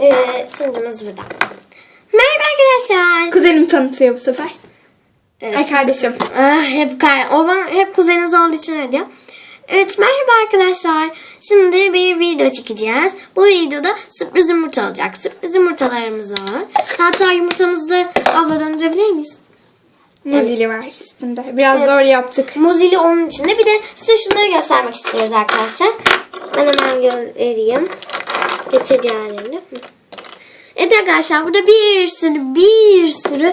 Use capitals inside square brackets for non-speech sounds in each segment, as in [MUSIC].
Ee, sunucumuz burada. Merhaba arkadaşlar. Kuzenim tanıtıyor bu sefer. Evet, Ay kardeşim. Ah, hep o bana hep kuzenimiz olduğu için öyle diyor. Evet merhaba arkadaşlar. Şimdi bir video çekeceğiz. Bu videoda sürpriz yumurta olacak. Sürpriz yumurtalarımız var. Hatta yumurtamızı abla döndürebilir miyiz? Muzili var üstünde. Biraz zor yaptık. Muzili onun içinde. Bir de size şunları göstermek istiyoruz arkadaşlar. Ben hemen göstereyim. Getireceğim. Evet arkadaşlar burada bir sürü bir sürü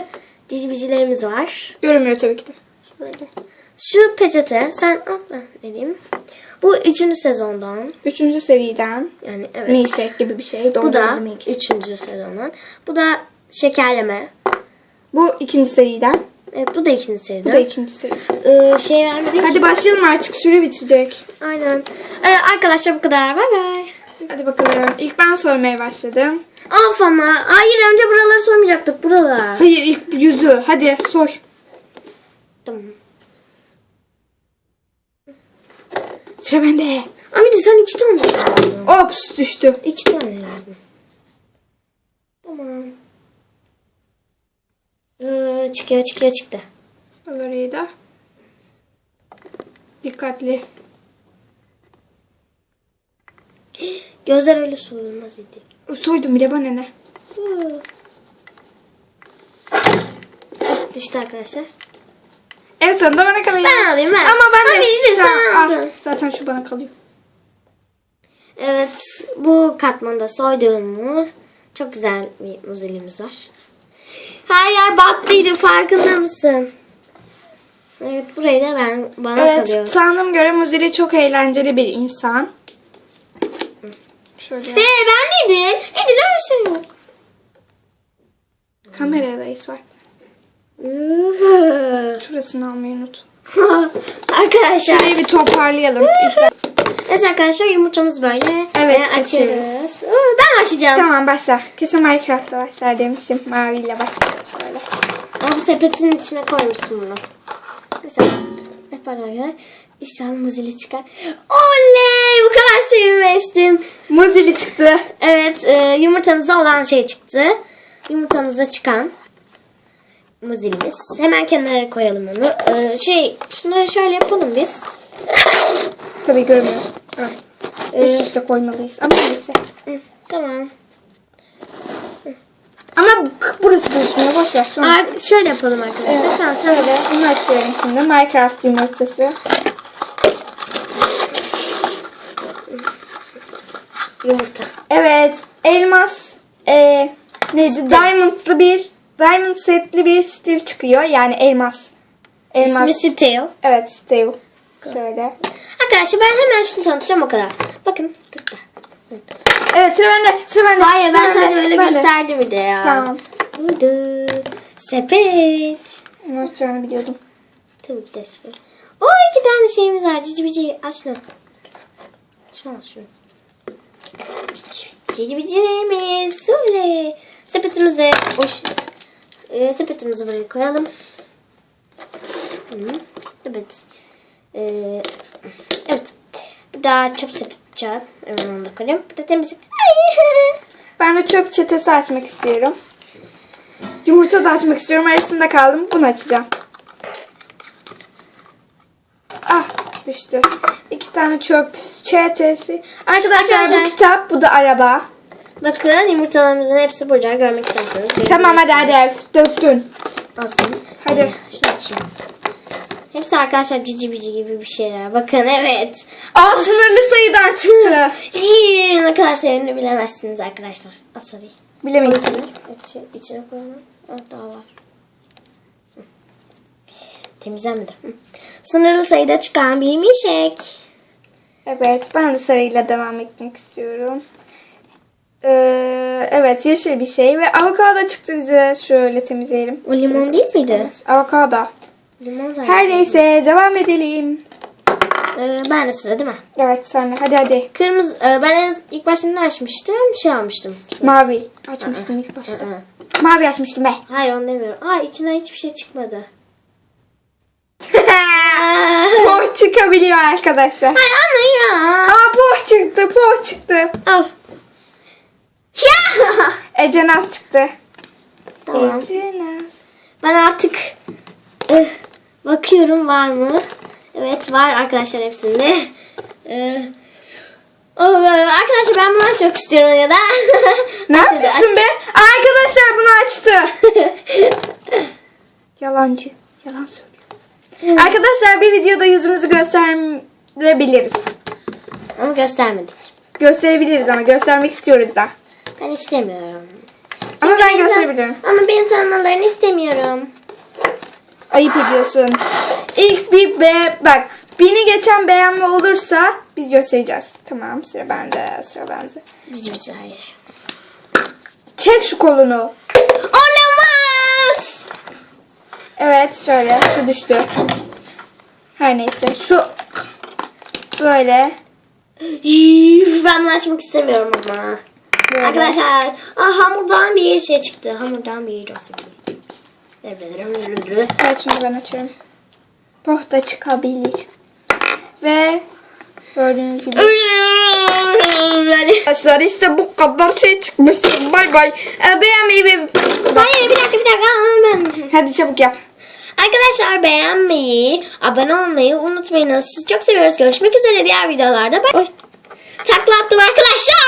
cicibicilerimiz var. Görünmüyor tabii ki de. Böyle. Şu peçete sen al ben vereyim. Bu üçüncü sezondan. Üçüncü seriden. Yani evet. Milkshake gibi bir şey. Bu da milkshake. üçüncü sezondan. Bu da şekerleme. Bu ikinci seriden. Evet bu da ikinci Bu seriden. da ikinci seri. Ee, şey vermedik. Hadi başlayalım artık. Süre bitecek. Aynen. Ee, arkadaşlar bu kadar. Bay bay. Hadi bakalım. İlk ben soymaya başladım. Of ama. Hayır önce buraları soymayacaktık. Buralar. Hayır ilk yüzü. Hadi soy. Tamam. Sıra bende. De sen iki tane aldın. Ops düştü. İki tane lazım. Tamam. Ee, çıkıyor çıkıyor çıktı. Al orayı da. Dikkatli. Gözler öyle soyulmaz idi. Soydum bile bana ne. Düştü arkadaşlar. En sonunda bana kalıyor. Ben alayım, ben. Ama ben de. Abi, de sen al. aldın. Zaten şu bana kalıyor. Evet bu katmanda soyduğumuz çok güzel bir muzilimiz var. Her yer battıydı farkında mısın? Evet burayı da ben bana Evet, kalıyor. sandım göre Muzili çok eğlenceli bir insan. Şöyle Ee ben değildim. Edil öyle şey yok. kameradayız var. Şurasını almayı unut. [LAUGHS] arkadaşlar. Şurayı bir toparlayalım. [LAUGHS] Evet arkadaşlar yumurtamız böyle. Evet, Ee, açıyoruz. açıyoruz. Ben başlayacağım. tamam başla. Kesin Minecraft'ta başlar demişim. Maviyle başlayalım şöyle. Ama bu sepetin içine koymuşsun bunu. Mesela hep arkadaşlar. İnşallah muzili çıkar. Oley! Bu kadar sevinmiştim. Muzili çıktı. Evet e, yumurtamızda olan şey çıktı. Yumurtamızda çıkan muzilimiz. Hemen kenara koyalım onu. E, şey şunları şöyle yapalım biz. Tabii görmüyor. Evet. Ee, Üst üste koymalıyız. Ama neyse. Hı, tamam. Ama bu- burası gözükmüyor. Boş ver. Sonra. Ar- şöyle yapalım arkadaşlar. Evet, Sen, şöyle bunu açıyorum şimdi. Minecraft yumurtası. Yumurta. Evet, elmas e, neydi? Diamond'lı bir Diamond setli bir Steve çıkıyor. Yani elmas. Elmas. İsmi Steel. Evet, Steve. Şöyle. Arkadaşlar ben hemen şunu tanıtacağım o kadar. Bakın. tıkla. Evet, sıra bende. Sıra bende. Hayır ben sıra sadece bende, öyle bende. gösterdim bir de ya. Tamam. Buydu. Sepet. Ne yapacağını biliyordum. Tabii ki de işte. O iki tane şeyimiz var. Cici bici. Aç. Şunu al şunu. Cici bicilerimiz. Söyle. Sepetimizi boş. Ee, sepetimizi buraya koyalım. Hı, Evet. Ee, evet. Bu da çöp sepeti. Evet, onu da koyayım. Bu da temizlik. Ben de çöp çetesi açmak istiyorum. Yumurta da açmak istiyorum. Arasında kaldım. Bunu açacağım. Ah düştü. İki tane çöp çetesi. Arkadaşlar, Arkadaşlar. bu kitap, bu da araba. Bakın yumurtalarımızın hepsi burada. Görmek isterseniz. Tamam hadi hadi döktün. Olsun. Hadi. Şunu açayım. Hepsi arkadaşlar cici bici gibi bir şeyler. Bakın evet. Aa sınırlı sayıdan çıktı. [LAUGHS] Yii, ne kadar sevimli bilemezsiniz arkadaşlar. Asarayı. Bilemeyiz. Şey, içine koyalım. Evet, daha var. Temizlenmedi. Sınırlı sayıda çıkan bir mişek. Evet ben de sarıyla devam etmek istiyorum. Ee, evet yeşil bir şey ve avokado çıktı bize. Şöyle temizleyelim. O limon değil miydi? Avokado. Limon. Her neyse devam edelim. Ee, ben de sıra değil mi? Evet sen de hadi hadi. Kırmızı, e, ben en, ilk ne açmıştım? Şey almıştım. Mavi. Açmıştım ilk başta. Hı hı. Mavi açmıştım be. Hayır onu demiyorum. Aa içinden hiçbir şey çıkmadı. poh çıkabiliyor arkadaşlar. Hayır ama ya. Aa poh çıktı poh çıktı. Al. Ya. [LAUGHS] Ece Naz çıktı. tamam. Ece Naz. Ben artık eh, bakıyorum var mı? Evet var arkadaşlar hepsinde. Eh, oh, arkadaşlar ben bunu açmak istiyorum ya da. [LAUGHS] Ne yapıyorsun be? Arkadaşlar bunu açtı. [LAUGHS] Yalancı. Yalan söylüyor. Arkadaşlar bir videoda yüzümüzü gösterebiliriz. Ama göstermedik. Gösterebiliriz ama göstermek istiyoruz da. Ben istemiyorum. Ama ben Beni tan- gösterebilirim. Ama beni tanımalarını istemiyorum. Ayıp ediyorsun. İlk bir be bak beni geçen beğenme olursa biz göstereceğiz. Tamam sıra bende sıra bende. Bici hayır. Çek şu kolunu. Evet şöyle şu düştü. Her neyse şu böyle. Ben bunu açmak istemiyorum ama. Böyle. Arkadaşlar ah, hamurdan bir şey çıktı. Hamurdan bir rasipi. Evet şimdi ben açıyorum. Oh da çıkabilir. Ve gördüğünüz gibi. Arkadaşlar işte bu kadar şey çıkmıştı. Bay bay. Ee, beğenmeyi ve... Hayır bir dakika bir dakika ben. Hadi çabuk yap. Arkadaşlar beğenmeyi, abone olmayı unutmayın. Sizi çok seviyoruz. Görüşmek üzere diğer videolarda. Bye. Takla attım arkadaşlar.